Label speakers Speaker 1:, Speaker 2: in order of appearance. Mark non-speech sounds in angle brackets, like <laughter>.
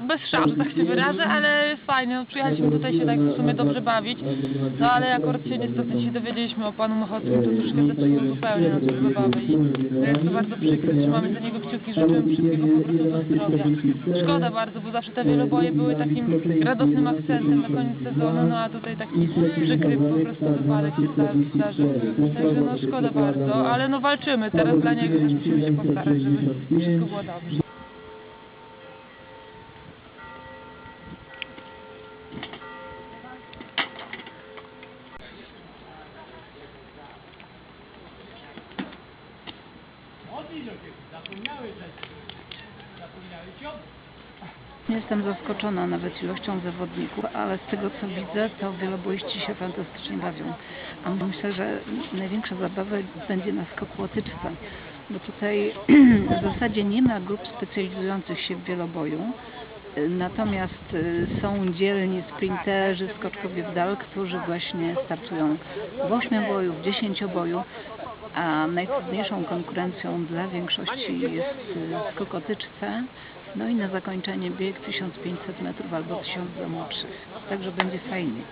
Speaker 1: bez szans, tak się wyrażę, ale fajnie, no, przyjechaliśmy tutaj się tak w sumie dobrze bawić, no ale akurat się niestety się dowiedzieliśmy o panu Mochockim, to troszkę zepsuło zupełnie naszą zabawę i jest to bardzo przykre, trzymamy za niego kciuki, żeby wszystkiego po prostu do zdrowia. Szkoda bardzo, bo zawsze te wieloboje były takim radosnym akcentem na koniec sezonu, no a tutaj taki przykry po prostu wypadek się zda- zdarzył. Także no szkoda bardzo, ale no walczymy, teraz dla niego też musimy się postarać, żeby wszystko było dobrze.
Speaker 2: Jestem zaskoczona nawet ilością zawodników, ale z tego co widzę, to wieloboiści się fantastycznie bawią. A myślę, że największa zabawa będzie na skoku łotyczce, bo tutaj <clears throat> w zasadzie nie ma grup specjalizujących się w wieloboju. Natomiast y, są dzielni sprinterzy, skoczkowie w dal, którzy właśnie startują w ośmioboju, w dziesięcioboju, a najtrudniejszą konkurencją dla większości jest e, skok o tyczce, no i na zakończenie bieg 1500 metrów albo 1000 za młodszych. Także będzie fajnie.